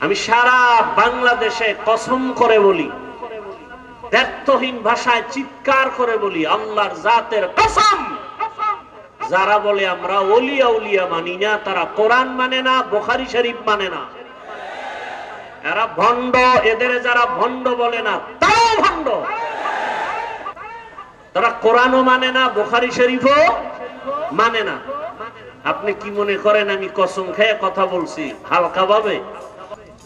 আমি সারা বাংলাদেশে কসম করে বলি, ব্যর্থহীন ভাষায় চিৎকার করে বলি, আল্লাহর জাতের কসম। যারা বলে আমরা অলিয়া উলিয়া মানি না, তারা কোরআন মানে না, বোখারি শরীফ মানে না। এরা ভণ্ড, এদের যারা ভণ্ড বলে না, তারাও ভণ্ড। তারা কোরআনও মানে না, বোখারি শরীফও মানে না। আপনি কি মনে করেন আমি কসম খেয়ে কথা বলছি? হালকা ভাবে?